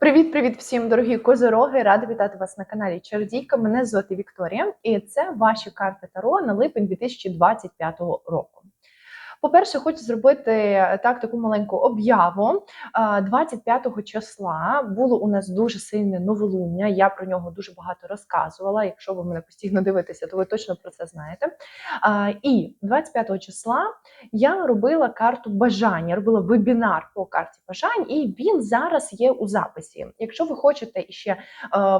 Привіт-привіт всім, дорогі козороги! Рада вітати вас на каналі Чародійка. Мене звати Вікторія, і це ваші карти Таро на липень 2025 року. По-перше, хочу зробити так таку маленьку об'яву. 25 числа було у нас дуже сильне новолуння. Я про нього дуже багато розказувала. Якщо ви мене постійно дивитеся, то ви точно про це знаєте. І 25 числа я робила карту бажання, робила вебінар по карті бажань, і він зараз є у записі. Якщо ви хочете ще е,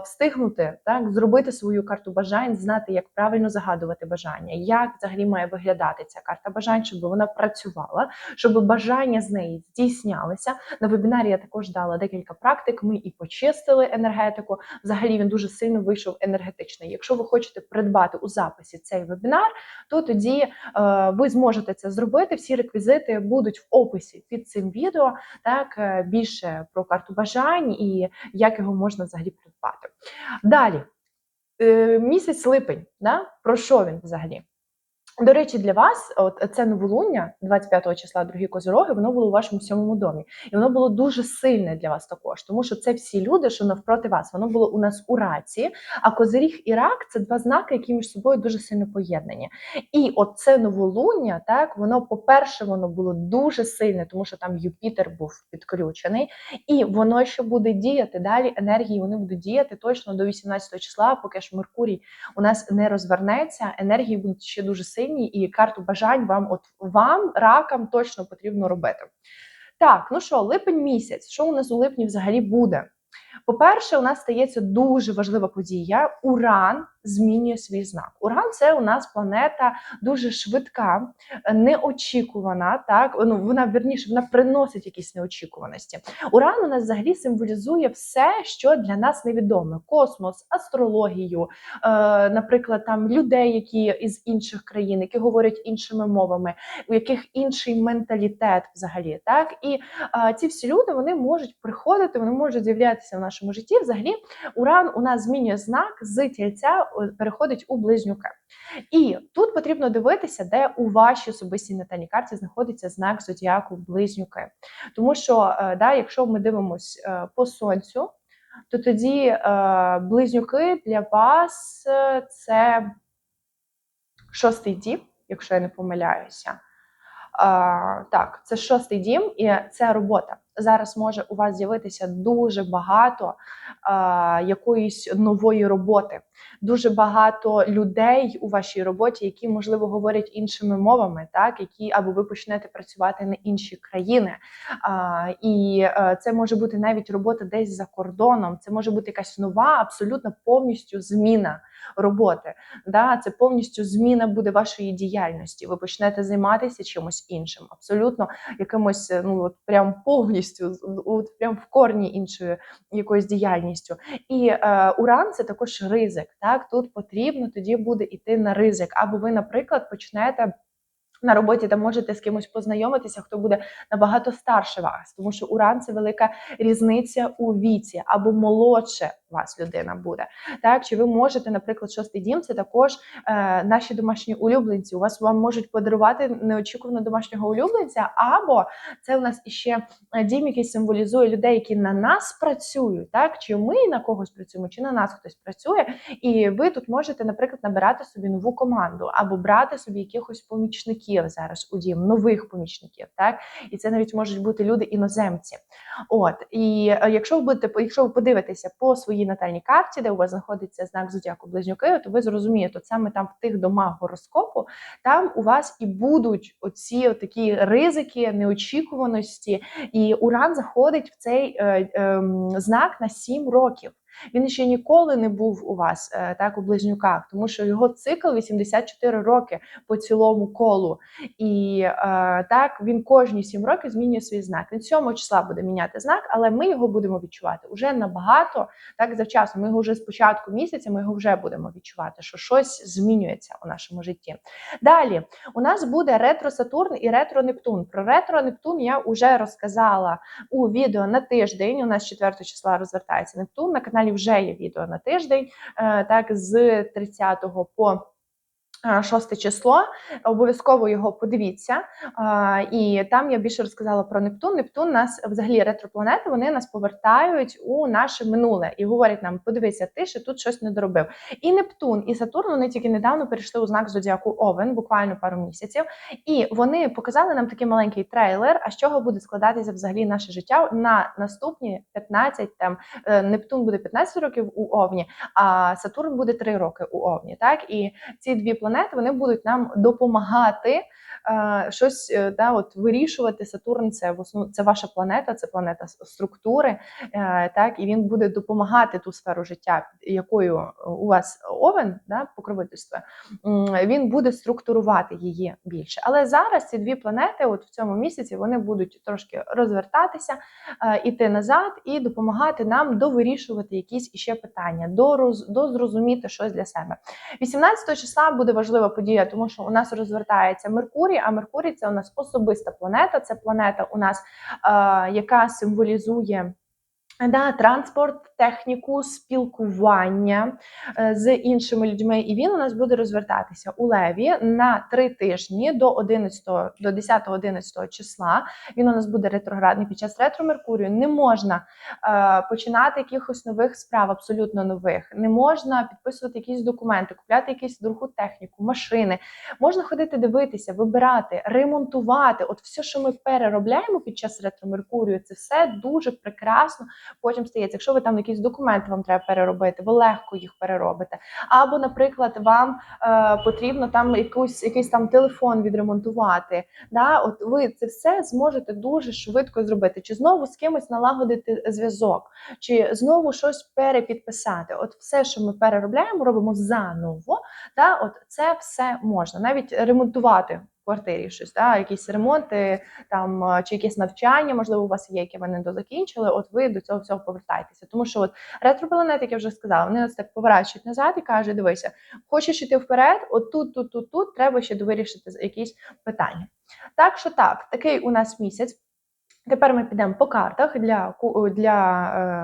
встигнути так зробити свою карту бажань, знати, як правильно загадувати бажання, як взагалі має виглядати ця карта бажань, щоб вона працювала, щоб бажання з неї здійснялися. На вебінарі я також дала декілька практик. Ми і почистили енергетику. Взагалі він дуже сильно вийшов енергетичний. Якщо ви хочете придбати у записі цей вебінар, то тоді е, ви зможете це зробити. Всі реквізити будуть в описі під цим відео. Так е, більше про карту бажань і як його можна взагалі придбати. Далі. Е, Місяць липень, да? про що він взагалі? До речі, для вас, от це новолуння 25 числа, другі козороги, воно було у вашому сьомому домі, і воно було дуже сильне для вас також, тому що це всі люди, що навпроти вас, воно було у нас у раці. А козиріг і рак це два знаки, які між собою дуже сильно поєднані. І от це новолуння, так воно, по-перше, воно було дуже сильне, тому що там Юпітер був підключений, і воно ще буде діяти далі. Енергії вони будуть діяти точно до 18 числа, поки ж Меркурій у нас не розвернеться. Енергії будуть ще дуже сильні сильні, і карту бажань вам, от вам, ракам, точно потрібно робити. Так, ну що, липень місяць, що у нас у липні взагалі буде? По-перше, у нас стається дуже важлива подія. Уран змінює свій знак. Уран це у нас планета дуже швидка, неочікувана. Так ну вона верніше вона приносить якісь неочікуваності. Уран у нас взагалі символізує все, що для нас невідоме: космос, астрологію, е, наприклад, там людей, які із інших країн, які говорять іншими мовами, у яких інший менталітет, взагалі, так і е, ці всі люди вони можуть приходити, вони можуть з'являтися в нашому житті. Взагалі, уран у нас змінює знак з тільця переходить у близнюки. І тут потрібно дивитися, де у вашій особистій натальній карті знаходиться знак зодіаку близнюки. Тому що, е, да, якщо ми дивимося е, по сонцю, то тоді е, близнюки для вас це шостий дім, якщо я не помиляюся. Так, це шостий дім, і це робота зараз може у вас з'явитися дуже багато а, якоїсь нової роботи, дуже багато людей у вашій роботі, які можливо говорять іншими мовами, так які або ви почнете працювати на інші країни. А, І а, це може бути навіть робота десь за кордоном. Це може бути якась нова, абсолютно повністю зміна роботи. Да? Це повністю зміна буде вашої діяльності. Ви почнете займатися чимось іншим, абсолютно якимось, ну от прям повністю повністю от прям в корні іншою якоюсь діяльністю. І е, уран це також ризик. Так, тут потрібно тоді буде йти на ризик, або ви, наприклад, почнете на роботі де можете з кимось познайомитися, хто буде набагато старше вас, тому що уран це велика різниця у віці або молодше вас людина буде. Так, чи ви можете, наприклад, шостий дім це також е, наші домашні улюбленці. У вас вам можуть подарувати неочікувано домашнього улюбленця, або це у нас іще е, дім, який символізує людей, які на нас працюють, так чи ми на когось працюємо, чи на нас хтось працює, і ви тут можете, наприклад, набирати собі нову команду або брати собі якихось помічників помічників зараз у дім, нових помічників, так і це навіть можуть бути люди іноземці. От і е, якщо ви будете якщо ви подивитеся по своїй натальній карті, де у вас знаходиться знак зодіаку близнюки, то ви зрозумієте, от саме там в тих домах гороскопу, там у вас і будуть оці такі ризики, неочікуваності, і уран заходить в цей е, е, знак на 7 років. Він ще ніколи не був у вас е, так у близнюках, тому що його цикл 84 роки по цілому колу. І е, так він кожні 7 років змінює свій знак. Він 7 числа буде міняти знак, але ми його будемо відчувати уже набагато так завчасно. Ми його вже з початку місяця ми його вже будемо відчувати, що щось змінюється у нашому житті. Далі у нас буде ретро Сатурн і ретро Нептун. Про ретро Нептун я вже розказала у відео на тиждень. У нас 4 числа розвертається Нептун на каналі вже є відео на тиждень, е, так з 30 по шосте число. Обов'язково його подивіться. І там я більше розказала про Нептун. Нептун нас взагалі ретропланети, вони нас повертають у наше минуле і говорять нам: подивися, ти ще тут щось не доробив. І Нептун, і Сатурн вони тільки недавно перейшли у знак зодіаку Овен, буквально пару місяців. І вони показали нам такий маленький трейлер, а з чого буде складатися взагалі наше життя на наступні 15, там е, Нептун буде 15 років у Овні, а Сатурн буде 3 роки у Овні. Так і ці дві планети вони будуть нам допомагати е, щось е, да, от вирішувати. Сатурн це в основ... це ваша планета, це планета структури, е, так і він буде допомагати ту сферу життя, якою у вас овен, да, покровительство. Він буде структурувати її більше. Але зараз ці дві планети, от в цьому місяці, вони будуть трошки розвертатися, е, іти назад і допомагати нам довирішувати якісь іще питання, дороз... дозрозуміти щось для себе. 18 числа буде важлива подія, тому що у нас розвертається Меркурій, а Меркурій це у нас особиста планета. Це планета у нас, е, яка символізує. Да, транспорт, техніку, спілкування е, з іншими людьми, і він у нас буде розвертатися у леві на три тижні до 11, до 10-11 числа. Він у нас буде ретроградний. Під час ретро Меркурію не можна е, починати якихось нових справ, абсолютно нових. Не можна підписувати якісь документи, купляти якусь дорогу техніку, машини. Можна ходити дивитися, вибирати, ремонтувати. От все, що ми переробляємо під час ретро Меркурію, це все дуже прекрасно потім стається. Якщо ви там якісь документи вам треба переробити, ви легко їх переробите. Або, наприклад, вам е, потрібно там якусь якийсь там телефон відремонтувати. Да? От ви це все зможете дуже швидко зробити. Чи знову з кимось налагодити зв'язок, чи знову щось перепідписати. От все, що ми переробляємо, робимо заново. Да? От це все можна, навіть ремонтувати. Квартирі щось, да, якісь ремонти, там чи якісь навчання, можливо, у вас є, які ви не дозакінчили. От ви до цього всього повертаєтеся. Тому що от ретропланети, як я вже сказала, вони нас так поворачують назад і кажуть: дивися, хочеш іти вперед, от тут, тут, тут, тут треба ще довирішити якісь питання. Так що так, такий у нас місяць. Тепер ми підемо по картах для для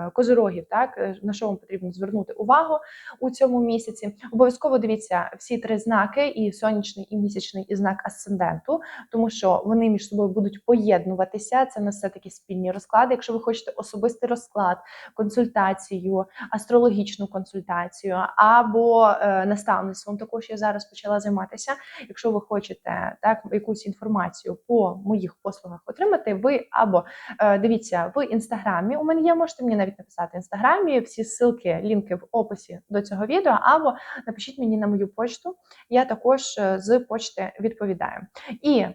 е, козирогів, так е, на що вам потрібно звернути увагу у цьому місяці. Обов'язково дивіться всі три знаки: і сонячний, і місячний, і знак асценденту, тому що вони між собою будуть поєднуватися. Це на все таки спільні розклади. Якщо ви хочете особистий розклад, консультацію, астрологічну консультацію або е, наставництвом, також я зараз почала займатися. Якщо ви хочете так якусь інформацію по моїх послугах отримати, ви або е, дивіться в інстаграмі. У мене є, можете мені навіть написати в інстаграмі. Всі ссылки, лінки в описі до цього відео, або напишіть мені на мою почту. Я також е, з почти відповідаю. І е,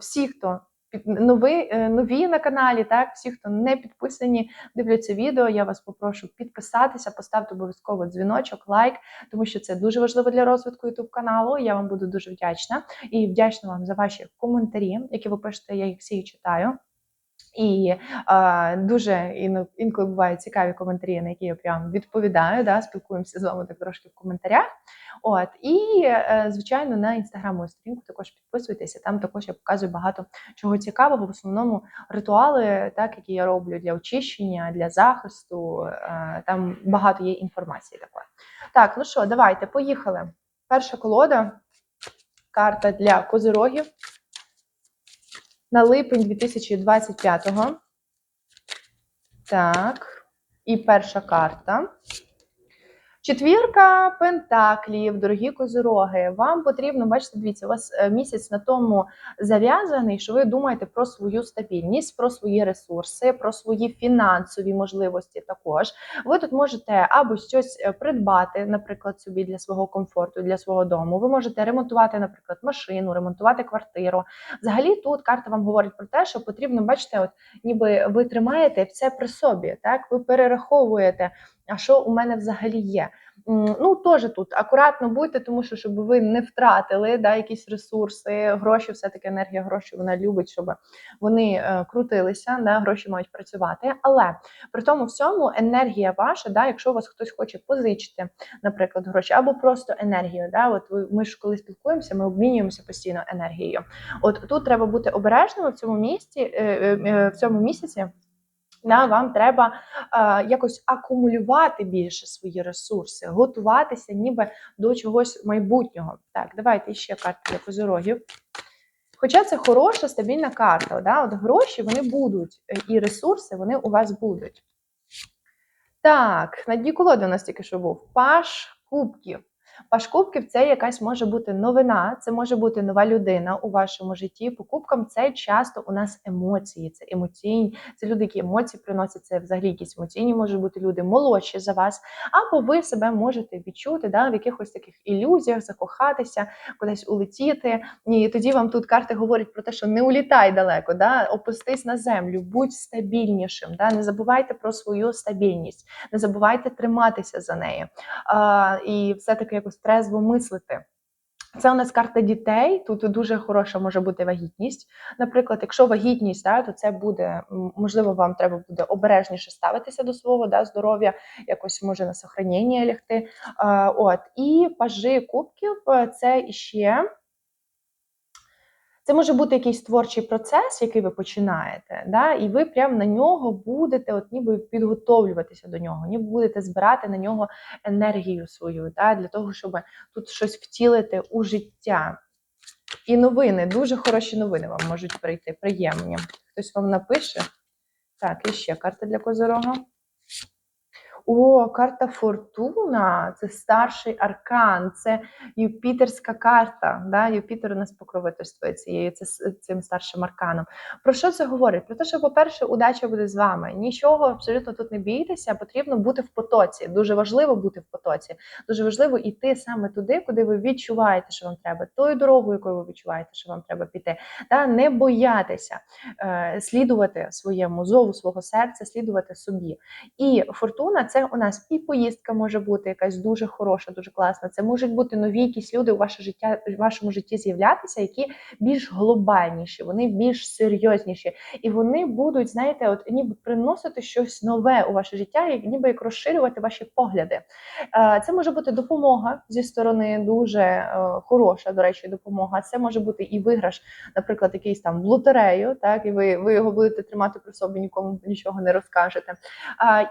всі, хто нові, нові на каналі, так всі, хто не підписані, дивляться відео. Я вас попрошу підписатися, поставте обов'язково дзвіночок, лайк, тому що це дуже важливо для розвитку youtube каналу. Я вам буду дуже вдячна і вдячна вам за ваші коментарі, які ви пишете. Я їх всі читаю. І е, дуже інколи бувають цікаві коментарі, на які я прям відповідаю. Да, спілкуємося з вами так трошки в коментарях. От і е, звичайно на інстаграмову сторінку також підписуйтеся. Там також я показую багато чого цікавого. В основному ритуали, так які я роблю для очищення, для захисту. Е, там багато є інформації такої. Так, ну що, давайте поїхали. Перша колода, карта для козирогів на липень 2025-го. Так. І перша карта. Четвірка пентаклів, дорогі козироги. Вам потрібно, бачите, дивіться, у вас е, місяць на тому зав'язаний, що ви думаєте про свою стабільність, про свої ресурси, про свої фінансові можливості. Також ви тут можете або щось е, придбати, наприклад, собі для свого комфорту, для свого дому. Ви можете ремонтувати, наприклад, машину, ремонтувати квартиру. Взагалі, тут карта вам говорить про те, що потрібно, бачите, от ніби ви тримаєте все при собі, так ви перераховуєте. А що у мене взагалі є? Ну теж тут акуратно будьте, тому що щоб ви не втратили да, якісь ресурси, гроші, все таки енергія грошей вона любить, щоб вони е, крутилися, да, гроші мають працювати. Але при тому всьому енергія ваша, да, якщо у вас хтось хоче позичити, наприклад, гроші, або просто енергію. Да, от ви, ми ж коли спілкуємося, ми обмінюємося постійно енергією. От тут треба бути обережними в цьому місці, е, е, в цьому місяці. Да, вам треба е, якось акумулювати більше свої ресурси, готуватися ніби до чогось майбутнього. Так, давайте ще карти для козирогів. Хоча це хороша, стабільна карта. Да? От гроші вони будуть, е, і ресурси вони у вас будуть. Так, на дні колоди у нас тільки що був паш кубків. Паш кубків це якась може бути новина, це може бути нова людина у вашому житті. По кубкам це часто у нас емоції, це емоційні, це люди, які емоції приносять, це взагалі якісь емоційні можуть бути люди молодші за вас, або ви себе можете відчути да, в якихось таких ілюзіях, закохатися, кудись улетіти. І тоді вам тут карти говорять про те, що не улітай далеко, да, опустись на землю, будь стабільнішим. Да, Не забувайте про свою стабільність, не забувайте триматися за нею. А, І все-таки якось трезво мислити. Це у нас карта дітей. Тут дуже хороша може бути вагітність. Наприклад, якщо вагітність, да, то це буде можливо, вам треба буде обережніше ставитися до свого да, здоров'я, якось може на сохранення лягти. От і пажи кубків е, це іще. Це може бути якийсь творчий процес, який ви починаєте, да, і ви прямо на нього будете, от ніби підготовлюватися до нього, ніби будете збирати на нього енергію свою, да, для того, щоб тут щось втілити у життя. І новини, дуже хороші новини вам можуть прийти, приємні. Хтось вам напише. Так, і ще карта для Козорога. О, карта Фортуна це старший аркан, це Юпітерська карта. Да? Юпітер у нас покровительствує цією цим старшим арканом. Про що це говорить? Про те, що, по-перше, удача буде з вами. Нічого абсолютно тут не бійтеся, потрібно бути в потоці. Дуже важливо бути в потоці. Дуже важливо йти саме туди, куди ви відчуваєте, що вам треба, тою дорогою, якою ви відчуваєте, що вам треба піти. Да? Не боятися е, слідувати своєму зову свого серця, слідувати собі. І фортуна це у нас і поїздка може бути якась дуже хороша, дуже класна. Це можуть бути нові якісь люди у ваше життя, в вашому житті з'являтися, які більш глобальніші, вони більш серйозніші, і вони будуть, знаєте, от ніби приносити щось нове у ваше життя, і ніби як розширювати ваші погляди. Це може бути допомога зі сторони, дуже е, хороша, до речі, допомога. Це може бути і виграш, наприклад, якийсь там в лотерею, так і ви ви його будете тримати при собі, нікому нічого не розкажете.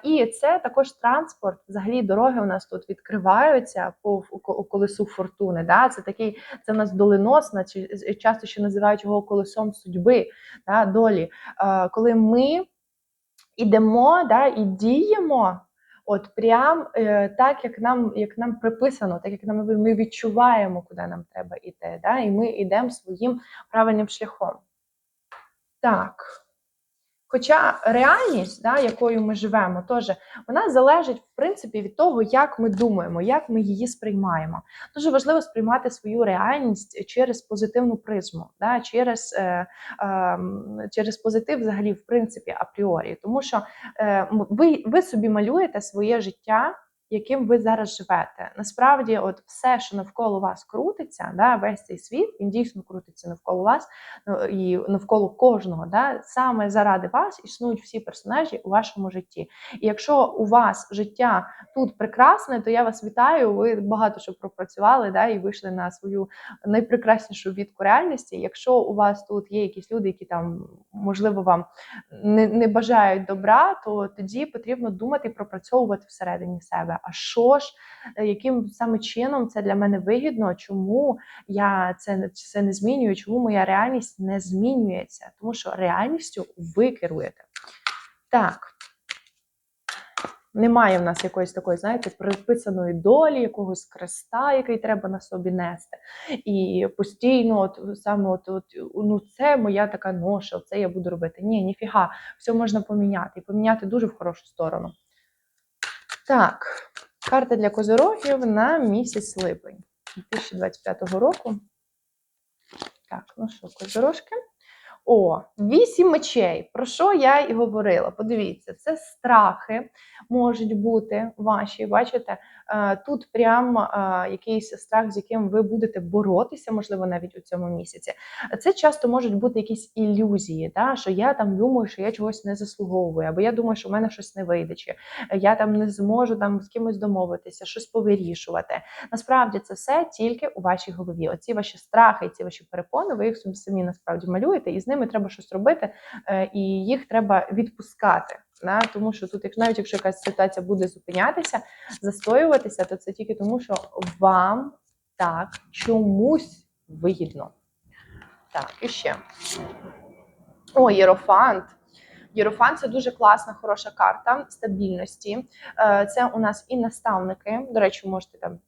І це також транспорт, взагалі дороги у нас тут відкриваються по колесу фортуни. Да? Це такий, це в нас доленосна, чи часто ще називають його колесом судьби, да, долі. Коли ми йдемо да, і діємо. От прям е, так, як нам як нам приписано, так як нам ми відчуваємо, куди нам треба йти, да? і ми йдемо своїм правильним шляхом. Так. Хоча реальність, да, якою ми живемо, теж вона залежить в принципі від того, як ми думаємо, як ми її сприймаємо. Дуже важливо сприймати свою реальність через позитивну призму, да, через е, е, через позитив, взагалі, в принципі, апріорі. Тому що е, ви, ви собі малюєте своє життя яким ви зараз живете. Насправді, от все, що навколо вас крутиться, да, весь цей світ, він дійсно крутиться навколо вас ну, і навколо кожного. Да, Саме заради вас існують всі персонажі у вашому житті. І якщо у вас життя тут прекрасне, то я вас вітаю. Ви багато що пропрацювали да, і вийшли на свою найпрекраснішу відку реальності. Якщо у вас тут є якісь люди, які там можливо вам не, не бажають добра, то тоді потрібно думати і пропрацьовувати всередині себе а що ж, е, яким саме чином це для мене вигідно, чому я це, це не змінюю, чому моя реальність не змінюється? Тому що реальністю ви керуєте. Так. Немає в нас якоїсь такої, знаєте, приписаної долі, якогось креста, який треба на собі нести. І постійно, от саме от, от ну це моя така ноша, це я буду робити. Ні, ніфіга, все можна поміняти. І поміняти дуже в хорошу сторону. Так, карта для козорогів на місяць липень 2025 року. Так, ну що, козорожки? О, вісім мечей. Про що я і говорила? Подивіться, це страхи можуть бути ваші. Бачите, тут прям е, якийсь страх, з яким ви будете боротися, можливо, навіть у цьому місяці. Це часто можуть бути якісь ілюзії, да? що я там думаю, що я чогось не заслуговую, або я думаю, що в мене щось не вийде, чи я там не зможу там з кимось домовитися, щось повирішувати. Насправді це все тільки у вашій голові. Оці ваші страхи, ці ваші перепони, ви їх собі самі насправді малюєте, і з ними треба щось робити, е, і їх треба відпускати. Да? Тому що тут, як навіть якщо якась ситуація буде зупинятися, застоюватися, то це тільки тому, що вам так чомусь вигідно. Так, і ще. О, Єрофант. Єрофант це дуже класна, хороша карта стабільності. Е, Це у нас і наставники. До речі, можете там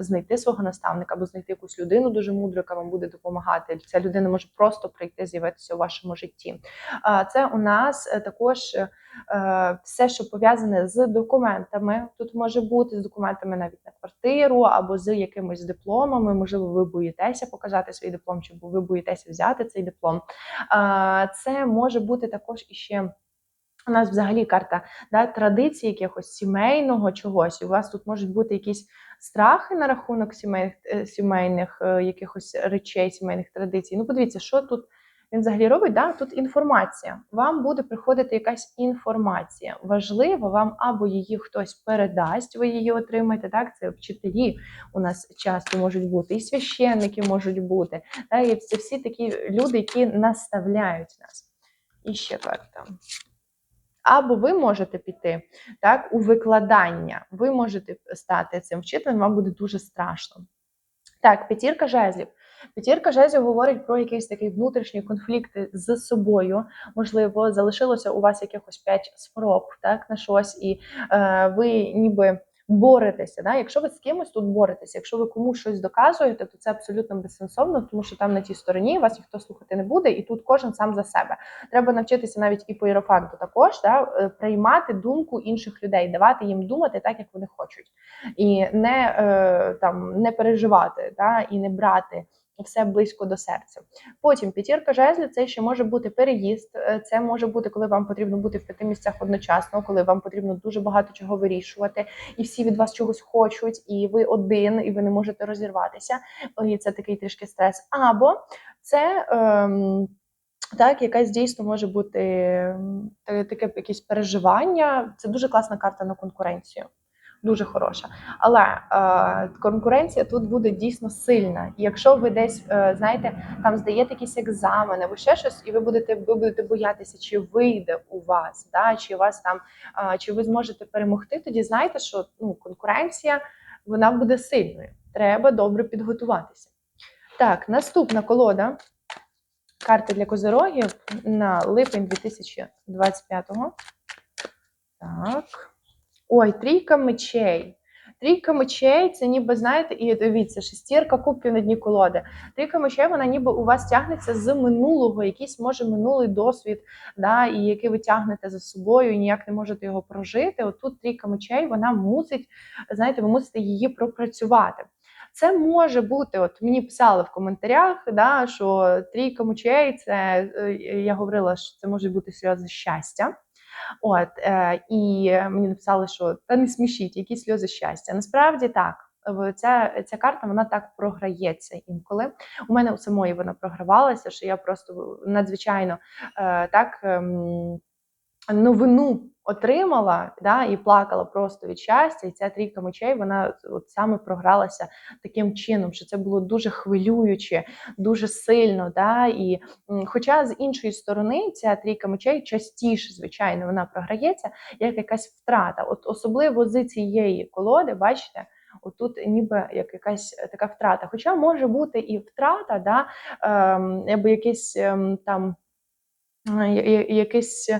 знайти свого наставника або знайти якусь людину дуже мудру, яка вам буде допомагати. Ця людина може просто прийти, з'явитися у вашому житті. Е, Це у нас е, також все, що пов'язане з документами. Тут може бути з документами навіть на квартиру або з якимись дипломами. Можливо, ви боїтеся показати свій диплом, чи ви боїтеся взяти цей диплом. А, Це може бути також іще. У нас взагалі карта да, традицій, якихось сімейного чогось. У вас тут можуть бути якісь страхи на рахунок сімейних, е, сімейних е, якихось речей, сімейних традицій. Ну, подивіться, що тут він взагалі робить. Да? Тут інформація. Вам буде приходити якась інформація. Важливо, вам або її хтось передасть, ви її отримаєте. Так, це вчителі у нас часто можуть бути, і священники можуть бути. Да? І це всі такі люди, які наставляють нас. І ще карта. Або ви можете піти так, у викладання, ви можете стати цим вчителем, вам буде дуже страшно. Так, п'ятірка жезлів. П'ятірка жезлів говорить про якісь такі внутрішні конфлікти з собою. Можливо, залишилося у вас якихось п'ять спроб так, на щось, і е, ви ніби боретеся. Да? Якщо ви з кимось тут боретеся, якщо ви комусь щось доказуєте, то це абсолютно безсенсовно, тому що там на тій стороні вас ніхто слухати не буде, і тут кожен сам за себе. Треба навчитися навіть і по іерофанту також да, е, приймати думку інших людей, давати їм думати так, як вони хочуть, і не е, там не переживати, да, і не брати. Все близько до серця. Потім п'ятірка жезлів це ще може бути переїзд. е, Це може бути, коли вам потрібно бути в п'яти місцях одночасно, коли вам потрібно дуже багато чого вирішувати, і всі від вас чогось хочуть, і ви один, і ви не можете розірватися. І це такий трішки стрес. Або це. Ем, так, якась дійсно може бути таке якесь переживання. Це дуже класна карта на конкуренцію. Дуже хороша. Але е, конкуренція тут буде дійсно сильна. І якщо ви десь, е, знаєте, там здаєте якісь екзамени або ще щось, і ви будете, ви будете боятися, чи вийде у вас, да, чи вас там, е, чи ви зможете перемогти, тоді знайте, що ну, конкуренція вона буде сильною. Треба добре підготуватися. Так, наступна колода. Карти для козирогів на липень 2025-го. Так. Ой, трійка мечей. Трійка мечей це ніби, знаєте, і дивіться, шестірка кубків на дні колоди. Трійка мечей, вона ніби у вас тягнеться з минулого, якийсь може минулий досвід, да, і який ви тягнете за собою, і ніяк не можете його прожити. От тут трійка мечей, вона мусить, знаєте, ви мусите її пропрацювати. Це може бути, от мені писали в коментарях, да, що трійка мечей, це е, я говорила, що це може бути серйозне щастя. От е, і мені написали, що та не смішіть, які сльози щастя. Насправді так. Ця, ця карта вона так програється інколи. У мене у самої вона програвалася, що я просто надзвичайно е, так ем, новину отримала да, і плакала просто від щастя. І ця трійка мечей вона от саме програлася таким чином, що це було дуже хвилююче, дуже сильно. Да, і Хоча з іншої сторони ця трійка мечей частіше, звичайно, вона програється як якась втрата. От особливо з цієї колоди, бачите. Отут ніби як якась така втрата. Хоча може бути і втрата, да, ем, або якесь ем, там е, якесь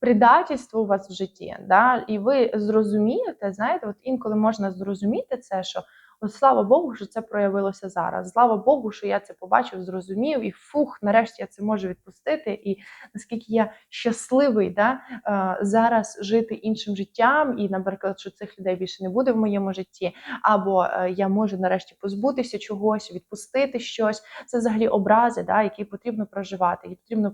предательство у вас в житті, да, і ви зрозумієте, знаєте, от інколи можна зрозуміти це, що от слава Богу, що це проявилося зараз. Слава Богу, що я це побачив, зрозумів, і фух, нарешті я це можу відпустити. І наскільки я щасливий да, е, зараз жити іншим життям, і, наприклад, що цих людей більше не буде в моєму житті, або е, я можу нарешті позбутися чогось, відпустити щось. Це взагалі образи, да, які потрібно проживати, які потрібно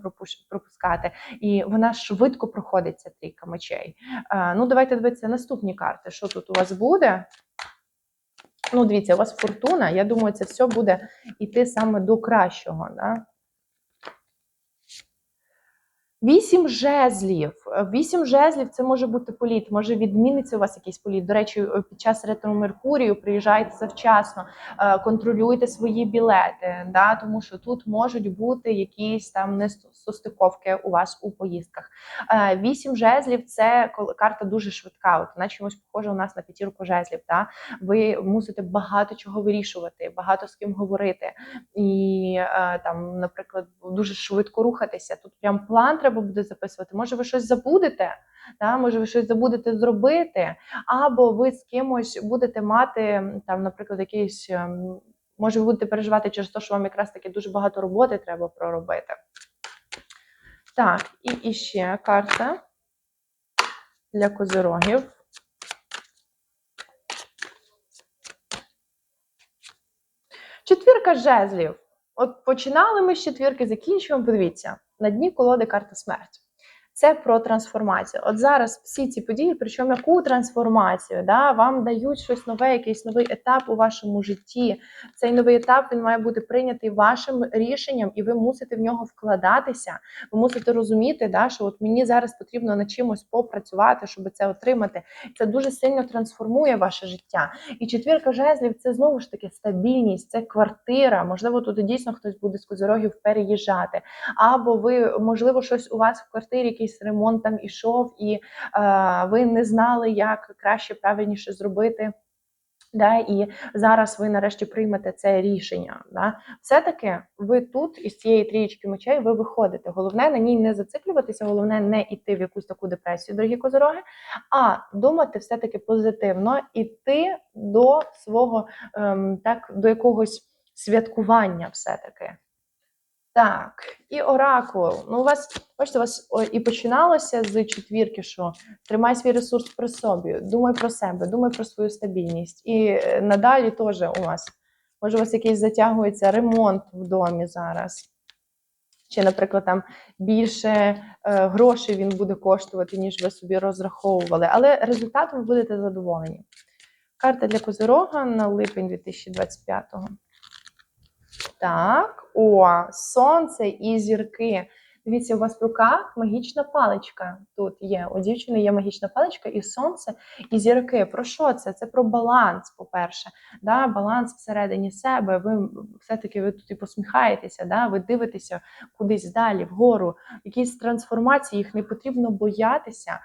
пропускати. І вона швидко проходить трійка мечей. Е, ну, давайте дивитися наступні карти. Що тут у вас буде? Ну, дивіться, у вас фортуна. Я думаю, це все буде йти саме до кращого. Да? Вісім жезлів. Е, Вісім жезлів це може бути політ, може відміниться у вас якийсь політ. До речі, е, під час ретро Меркурію приїжджайте завчасно, е, контролюйте свої білети, да, тому що тут можуть бути якісь там несостиковки у вас у поїздках. Вісім жезлів це карта дуже швидка. От вона чомусь похожа у нас на п'ятірку жезлів. Да? Ви мусите багато чого вирішувати, багато з ким говорити і там, наприклад, дуже швидко рухатися. Тут прям план треба буде записувати. Може, ви щось забудете, да? може, ви щось забудете зробити, або ви з кимось будете мати там, наприклад, якийсь. ем, Може, ви будете переживати через те, що вам якраз таки дуже багато роботи треба проробити. Так, і іще карта для козирогів. Четвірка жезлів. От починали ми з четвірки, закінчуємо. Подивіться, на дні колоди карта смерть. Це про трансформацію. От зараз всі ці події, причому яку трансформацію, да, вам дають щось нове, якийсь новий етап у вашому житті. Цей новий етап він має бути прийнятий вашим рішенням, і ви мусите в нього вкладатися. Ви мусите розуміти, да, що от мені зараз потрібно над чимось попрацювати, щоб це отримати. Це дуже сильно трансформує ваше життя. І четвірка жезлів це знову ж таки стабільність, це квартира. Можливо, тут дійсно хтось буде з козирогів переїжджати. Або ви, можливо, щось у вас в квартирі, якийсь ремонт там ішов, і е, ви не знали, як краще правильніше зробити. Да, і зараз ви нарешті приймете це рішення. Да. Все-таки ви тут із цієї трієчки мечей ви виходите. Головне на ній не зациклюватися, головне не йти в якусь таку депресію, дорогі козороги, а думати все-таки позитивно, іти до свого ем, так, до якогось святкування, все-таки. Так, і оракул. Ну, у вас, бачите, у вас і починалося з четвірки, що тримай свій ресурс при собі, думай про себе, думай про свою стабільність. І е, надалі теж у вас, може, у вас якийсь затягується ремонт в домі зараз. Чи, наприклад, там більше е, грошей він буде коштувати, ніж ви собі розраховували. Але результатом будете задоволені. Карта для Козирога на липень 2025-го. Так, о, сонце і зірки. Дивіться, у вас в руках магічна паличка. Тут є. У дівчини є магічна паличка, і сонце, і зірки. Про що це? Це про баланс, по-перше. Да? Баланс всередині себе. Ви все-таки ви тут і посміхаєтеся, да? ви дивитеся кудись далі, вгору. Якісь трансформації, їх не потрібно боятися.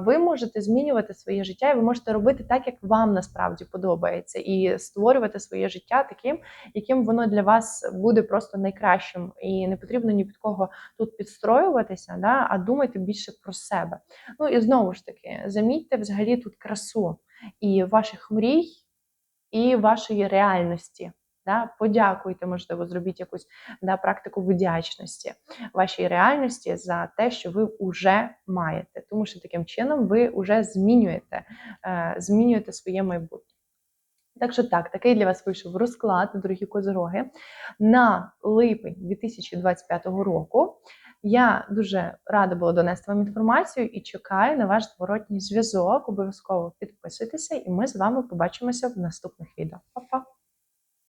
Ви можете змінювати своє життя, і ви можете робити так, як вам насправді подобається, і створювати своє життя таким, яким воно для вас буде просто найкращим. І не потрібно ні під кого тут підстроюватися, да, а думайте більше про себе. Ну і знову ж таки, замітьте взагалі тут красу і ваших мрій, і вашої реальності. Да, подякуйте, можливо, зробіть якусь да, практику вдячності вашій реальності за те, що ви вже маєте. Тому що таким чином ви вже змінюєте, е, змінюєте своє майбутнє. Так що так, такий для вас вийшов розклад, дорогі козороги, на липень 2025 року. Я дуже рада була донести вам інформацію і чекаю на ваш зворотній зв'язок. Обов'язково підписуйтеся, і ми з вами побачимося в наступних відео.